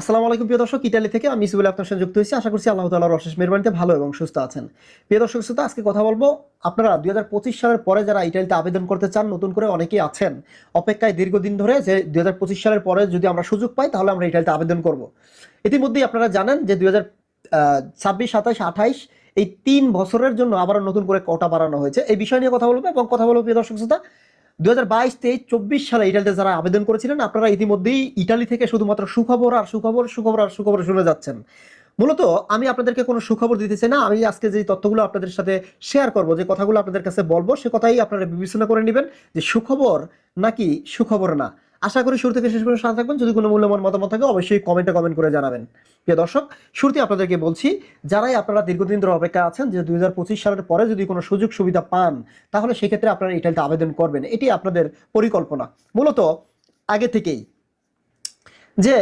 আসসালামু আলাইকুম, প্রিয় দর্শক। ইটালি থেকে আমি সুবিল আপনার সাথে যুক্ত হয়েছি। আশা করছি আল্লাহ তালার অশেষ মেহরবানিতে ভালো এবং সুস্থ আছেন। প্রিয় দর্শক, শ্রোতা, আজকে কথা বলব, আপনারা দুই সালের পরে যারা ইটালিতে আবেদন করতে চান, নতুন করে অনেকেই আছেন। অপেক্ষায় দীর্ঘদিন ধরে যে দুই হাজার পঁচিশ সালের পরে যদি আমরা সুযোগ পাই, তাহলে আমরা ইটালিতে আবেদন করব। ইতিমধ্যেই আপনারা জানেন যে দুই হাজার ছাব্বিশ, সাতাশ আঠাইশ এই তিন বছরের জন্য আবারও নতুন করে কোটা বাড়ানো হয়েছে। এই বিষয় নিয়ে কথা বলব এবং কথা বলব, প্রিয় দর্শক, শ্রোতা। দু হাজার বাইশ তেইশ চব্বিশ সালে ইটালিতে যারা আবেদন করেছিলেন, আপনারা ইতিমধ্যেই ইটালি থেকে শুধুমাত্র সুখবর আর সুখবর সুখবর আর সুখবর শুনে যাচ্ছেন। মূলত আমি আপনাদেরকে কোনো সুখবর দিতে চাই না, আমি আজকে যে তথ্যগুলো আপনাদের সাথে শেয়ার করব, যে কথাগুলো আপনাদের কাছে বলব, সে কথাই আপনারা বিবেচনা করে নেবেন যে সুখবর নাকি সুখবর না। আশা করি শুরু থেকে শেষ পর্যন্ত সাথে থাকবেন। যদি কোনো মূল্যবান মতামত থাকে, অবশ্যই কমেন্টে কমেন্ট করে জানাবেন। প্রিয় দর্শক, শুরুতে আপনাদেরকে বলছি, যারাই আপনারা দীর্ঘদিন ধরে অপেক্ষা আছেন যে দুই হাজার পঁচিশ সালের পরে যদি কোনো সুযোগ সুবিধা পান, তাহলে সেক্ষেত্রে আপনারা ইটালিতে আবেদন করবেন। এটি আপনাদের পরিকল্পনা। মূলত আগে থেকেই যে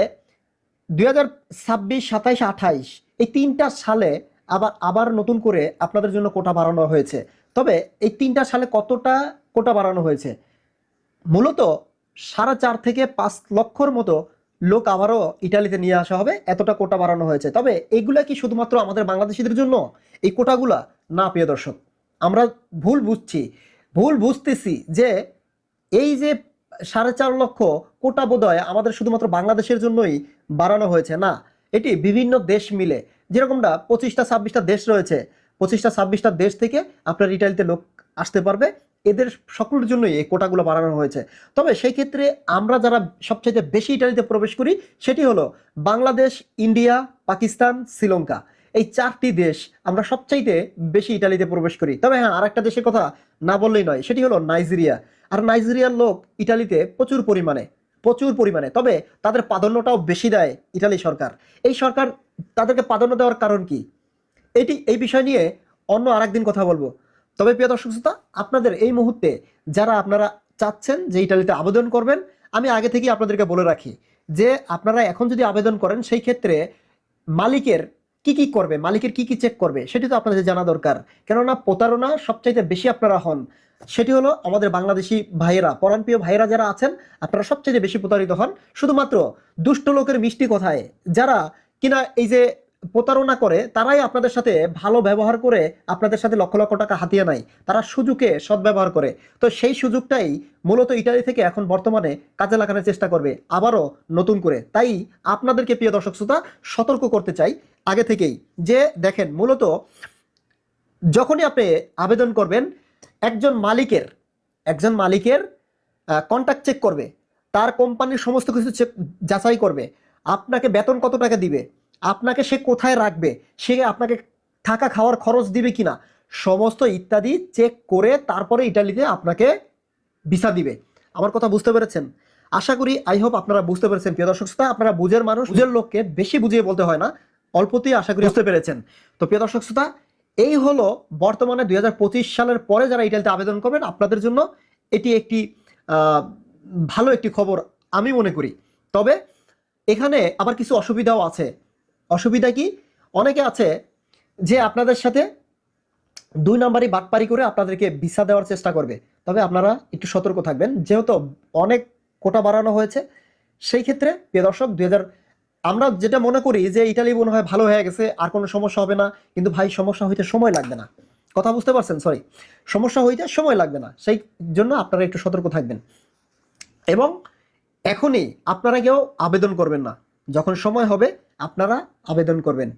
দুই হাজার ছাব্বিশ, সাতাইশ, আঠাইশ এই তিনটা সালে আবার আবার নতুন করে আপনাদের জন্য কোটা বাড়ানো হয়েছে। তবে এই তিনটা সালে কতটা কোটা বাড়ানো হয়েছে? মূলত সাড়ে চার থেকে পাঁচ লক্ষর মতো লোক আবারও ইটালিতে নিয়ে আসা হবে। এতটা কোটা বাড়ানো হয়েছে। তবে এইগুলা কি শুধুমাত্র আমাদের বাংলাদেশিদের জন্য? এই কোটাগুলা না, প্রিয় দর্শক। আমরা ভুল বুঝছি। ভুল বুঝতেছি যে এই যে সাড়ে চার লক্ষ কোটা বোধহয় আমাদের শুধুমাত্র বাংলাদেশের জন্যই বাড়ানো হয়েছে না, এটি বিভিন্ন দেশ মিলে। যেরকমটা পঁচিশটা, ছাব্বিশটা দেশ রয়েছে। পঁচিশটা, ছাব্বিশটা দেশ থেকে আপনার ইটালিতে লোক আসতে পারবে। এদের সকলের জন্যই এই কোটাগুলো বাড়ানো হয়েছে। তবে সেই ক্ষেত্রে আমরা যারা সবচাইতে বেশি ইটালিতে প্রবেশ করি, সেটি হলো বাংলাদেশ, ইন্ডিয়া, পাকিস্তান, শ্রীলঙ্কা। এই চারটি দেশ আমরা সবচাইতে বেশি ইটালিতে প্রবেশ করি। তবে হ্যাঁ আরেকটা দেশের কথা না বললেই নয়, সেটি হলো নাইজেরিয়া। আর নাইজেরিয়ার লোক ইটালিতে প্রচুর পরিমাণে প্রচুর পরিমাণে। তবে তাদের প্রাধান্যটাও বেশি দেয় ইটালি সরকার। এই সরকার তাদেরকে প্রাধান্য দেওয়ার কারণ কি? এটি, এই বিষয় নিয়ে অন্য আরেকদিন কথা বলব। তবে প্রিয় দর্শক শ্রোতা, আপনাদের এই মুহূর্তে যারা আপনারা চাচ্ছেন যে ইটালিতে আবেদন করবেন, আমি আগে থেকেই আপনাদেরকে বলে রাখি যে আপনারা এখন যদি আবেদন করেন, সেই ক্ষেত্রে মালিকের কি কি করবে, মালিকের কি কি চেক করবে, সেটি তো আপনাদের জানা দরকার। কেননা প্রতারণা সবচাইতে বেশি আপনারা হন, সেটি হলো আমাদের বাংলাদেশি ভাইয়েরা পরাণপ্রিয় ভাইয়েরা যারা আছেন, আপনারা সবচেয়ে বেশি প্রতারিত হন। শুধুমাত্র দুষ্ট লোকের মিষ্টি কথায়, যারা কিনা এই যে প্রতারণা করে, তারাই আপনাদের সাথে ভালো ব্যবহার করে আপনাদের সাথে লক্ষ লক্ষ টাকা হাতিয়ে নেয়। তারা সুযোগে সদ্ব্যবহার করে। তো সেই সুযোগটাই মূলত ইটালি থেকে এখন বর্তমানে কাজে লাগানোর চেষ্টা করবে, আবারও নতুন করে। তাই আপনাদেরকে, প্রিয় দর্শক শ্রোতা, সতর্ক করতে চাই আগে থেকেই যে, দেখেন, মূলত যখনই আপনি আবেদন করবেন, একজন মালিকের একজন মালিকের কন্ট্যাক্ট চেক করবে। তার কোম্পানির সমস্ত কিছু চেক যাচাই করবে। আপনাকে বেতন কত টাকা দিবে? আপনাকে সে কোথায় রাখবে? সে আপনাকে থাকা খাওয়ার খরচ দিবে কিনা? সমস্ত ইত্যাদি চেক করে তারপরে ইটালিতে আপনাকে ভিসা দিবে। আমার কথা বুঝতে পেরেছেন? আশা করি আই হোপ আপনারা বুঝতে পেরেছেন। প্রিয় দর্শক শ্রোতা, আপনারা বুঝের মানুষ, বুঝের লোককে বেশি বুঝিয়ে বলতে হয় না। অল্পতেই আশা করি বুঝতে পেরেছেন। তো প্রিয় দর্শক শ্রোতা, এই হলো বর্তমানে দুই হাজার পঁচিশ সালের পরে যারা ইটালিতে আবেদন করবেন, আপনাদের জন্য এটি একটি ভালো একটি খবর আমি মনে করি। তবে এখানে আবার কিছু অসুবিধাও আছে। অসুবিধা কি? অনেকে আছে যে আপনাদের সাথে দুই নাম্বারই বাটপারি করে আপনাদেরকে ভিসা দেওয়ার চেষ্টা করবে। তবে আপনারা একটু সতর্ক থাকবেন। যেহেতু অনেক কোটা বাড়ানো হয়েছে, সেই ক্ষেত্রে প্রিয় দর্শক দু হাজার আমরা যেটা মনে করি যে ইটালি মনে হয় ভালো হয়ে গেছে, আর কোনো সমস্যা হবে না। কিন্তু ভাই, সমস্যা হইতে সময় লাগবে না। কথা বুঝতে পারছেন? সরি সমস্যা হইতে সময় লাগবে না। সেই জন্য আপনারা একটু সতর্ক থাকবেন। এবং এখনই আপনারা কেউ আবেদন করবেন না। যখন সময় হবে আপনারা আবেদন করবেন।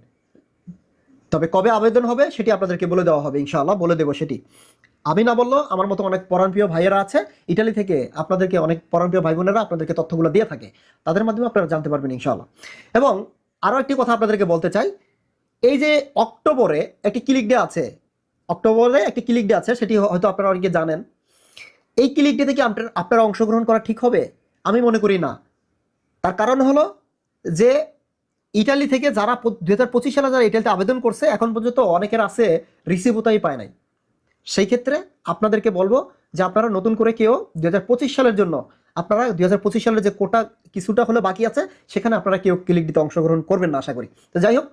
তবে কবে আবেদন হবে সেটি আপনাদেরকে বলে দেওয়া হবে, ইনশাআল্লাহ বলে দেবো সেটি। আমি না বলল আমার মতো অনেক পরাণপ্রিয় ভাইয়েরা আছে, ইটালি থেকে আপনাদেরকে অনেক পরাণপ্রিয় ভাই বোনেরা আপনাদেরকে তথ্যগুলো দিয়ে থাকে, তাদের মাধ্যমে আপনারা জানতে পারবেন, ইনশাআল্লাহ। এবং আরও একটি কথা আপনাদেরকে বলতে চাই, এই যে অক্টোবরে একটি ক্লিক ডে আছে, অক্টোবরে একটি ক্লিক ডে আছে, সেটি হয়তো আপনারা অনেকে জানেন। এই ক্লিক ডে থেকে আপনার আপনারা অংশগ্রহণ করা ঠিক হবে? আমি মনে করি না। তার কারণ হলো যে ইটালি থেকে যারা দুই হাজার পঁচিশ সালে যারা ইটালিতে আবেদন করছে, এখন পর্যন্ত অনেকের আছে রিসিভতাই পায় নাই। সেই ক্ষেত্রে আপনাদেরকে বলব যে আপনারা নতুন করে কেউ দুই হাজার পঁচিশ সালের জন্য আপনারা দুই হাজার পঁচিশ সালের যে কোটা কিছুটা হলে বাকি আছে, সেখানে আপনারা কেউ ক্লিক দিতে অংশগ্রহণ করবেন না, আশা করি। তো যাই হোক,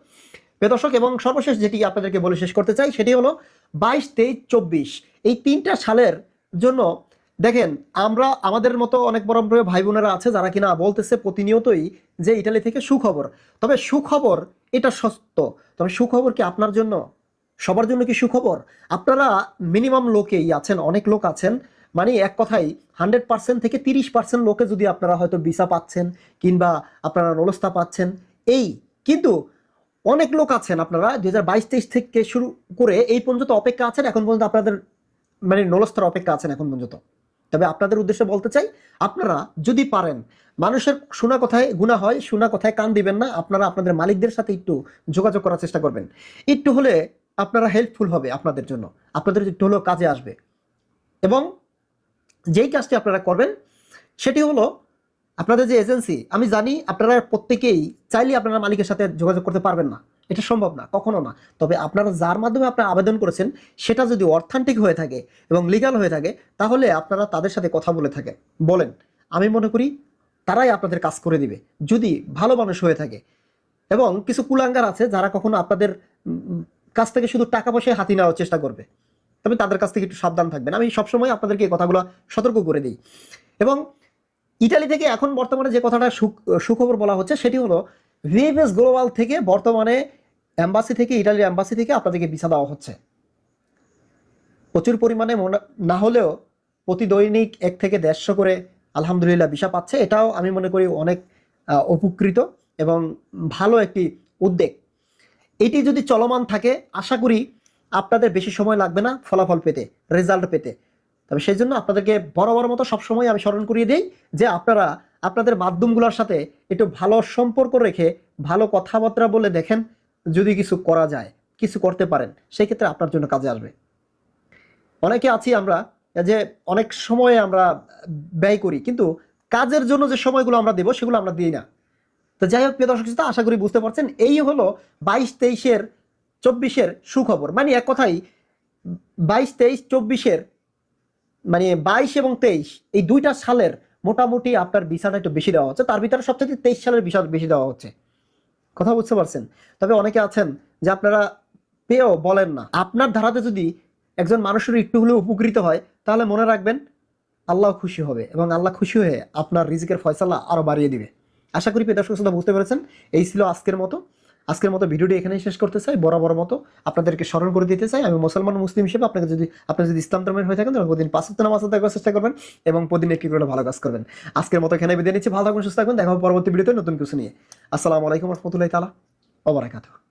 প্রিয় দর্শক, এবং সর্বশেষ যেটি আপনাদেরকে বলে শেষ করতে চাই, সেটি হলো বাইশ তেইশ চব্বিশ। এই তিনটা সালের জন্য দেখেন, আমরা আমাদের মতো অনেক বড় ভাই বোনেরা আছে যারা কিনা বলতেছে প্রতিনিয়তই যে ইটালি থেকে সুখবর। তবে সুখবর এটা সত্য। তবে সুখবর কি আপনার জন্য? সবার জন্য কি সুখবর? আপনারা মিনিমাম লোকেই আছেন, অনেক লোক আছেন। মানে এক কথাই হান্ড্রেড পার্সেন্ট থেকে তিরিশ পার্সেন্ট লোকে যদি আপনারা হয়তো ভিসা পাচ্ছেন কিংবা আপনারা নলস্তা পাচ্ছেন, এই কিন্তু অনেক লোক আছেন আপনারা দু হাজার বাইশ তেইশ থেকে শুরু করে এই পর্যন্ত অপেক্ষা আছেন, এখন পর্যন্ত আপনাদের মানে নলস্তার অপেক্ষা আছেন এখন পর্যন্ত। তবে আপনাদের উদ্দেশ্যে বলতে চাই, আপনারা যদি পারেন, মানুষের শোনা কথায় গুণা হয়, শোনা কথায় কান দিবেন না, আপনারা আপনাদের মালিকদের সাথে একটু যোগাযোগ করার চেষ্টা করবেন। একটু হলে আপনারা হেল্পফুল হবে আপনাদের জন্য, আপনাদের একটু হলেও কাজে আসবে। এবং যেই কাজটি আপনারা করবেন, সেটি হলো আপনাদের যে এজেন্সি আমি জানি আপনারা প্রত্যেকেই চাইলে আপনারা মালিকের সাথে যোগাযোগ করতে পারবেন না। এটা সম্ভব না, কখনো না। তবে আপনারা যার মাধ্যমে আপনারা আবেদন করেছেন, সেটা যদি অর্থান্তিক হয়ে থাকে এবং লিগাল হয়ে থাকে, তাহলে আপনারা তাদের সাথে কথা বলে থাকেন। বলেন, আমি মনে করি তারাই আপনাদের কাজ করে দিবে। যদি ভালো মানুষ হয়ে থাকে এবং কিছু কুলাঙ্গার আছে, যারা কখনো আপনাদের কাছ থেকে শুধু টাকা পয়সায় হাতি নেওয়ার চেষ্টা করবে, তবে তাদের কাছ থেকে একটু সাবধান থাকবেন। আমি সবসময় আপনাদেরকে এই কথাগুলো সতর্ক করে দিই। এবং ইটালি থেকে এখন বর্তমানে যে কথাটা সুখ- সুখবর বলা হচ্ছে, সেটি হলো ভিএফএস গ্লোবাল থেকে বর্তমানে অ্যাম্বাসি থেকে ইটালির অ্যাম্বাসি থেকে আপনাদেরকে ভিসা দেওয়া হচ্ছে। প্রচুর পরিমাণে না হলেও প্রতি দৈনিক এক থেকে দেড়শো করে আলহামদুলিল্লাহ ভিসা পাচ্ছে। এটাও আমি মনে করি অনেক উপকৃত এবং ভালো একটি উদ্যোগ। এটি যদি চলমান থাকে, আশা করি আপনাদের বেশি সময় লাগবে না ফলাফল পেতে রেজাল্ট পেতে। তবে সেই জন্য আপনাদেরকে বড় বড় মতো সবসময় আমি স্মরণ করিয়ে দিই যে আপনারা আপনাদের মাধ্যমগুলোর সাথে একটু ভালো সম্পর্ক রেখে, ভালো কথাবার্তা বলে দেখেন যদি কিছু করা যায় কিছু করতে পারেন সেই ক্ষেত্রে আপনার জন্য কাজে আসবে। অনেকে আছি আমরা যে অনেক সময় আমরা ব্যয় করি কিন্তু কাজের জন্য যে সময়গুলো আমরা দেবো সেগুলো আমরা দিই না। তো যাই হোক প্রিয় দর্শক শ্রোতা, আশা করি বুঝতে পারছেন এই হলো বাইশ তেইশের চব্বিশের সুখবর। মানে এক কথাই বাইশ তেইশ চব্বিশের মানে বাইশ এবং তেইশ এই দুইটা সালের মোটামুটি আপনার ভিসাটা একটু বেশি দেওয়া হচ্ছে তার ভিতরে সবথেকে তেইশ সালের ভিসা বেশি দেওয়া হচ্ছে। কথা বুঝতে পারছেন? তবে অনেকে আছেন যে আপনারা পেয়েও বলেন না। আপনার ধারাতে যদি একজন মানুষের একটু হলেও উপকৃত হয়, তাহলে মনে রাখবেন আল্লাহ খুশি হবে এবং আল্লাহ খুশি হয়ে আপনার রিজিকের ফয়সালা আরও বাড়িয়ে দিবে। আশা করি পেয়ে দর্শক বুঝতে পেরেছেন? এই ছিল আজকের মতো। আজকের মতো ভিডিওটি এখানেই শেষ করতে চাই, বরাবর মতো আপনাদেরকে স্মরণ করে দিতে চাই। আমি মুসলমান, মুসলিম হিসেবে আপনাকে যদি, আপনার যদি ইসলাম ধর্মের হয়ে থাকেন, তাহলে প্রতিদিন পাঁচ সপ্তাহ নামাজ করার চেষ্টা করবেন এবং প্রতিদিন একটি করে ভালো কাজ করবেন। আজকের মতো এখানে বিদায় নিচ্ছি। ভালো থাকবেন সুস্থ থাকবেন দেখা হবে পরবর্তী ভিডিওতে নতুন কিছু নিয়ে। আসসালামু আলাইকুম রহমতুল্লাহ তালা ওবরাকাতুহ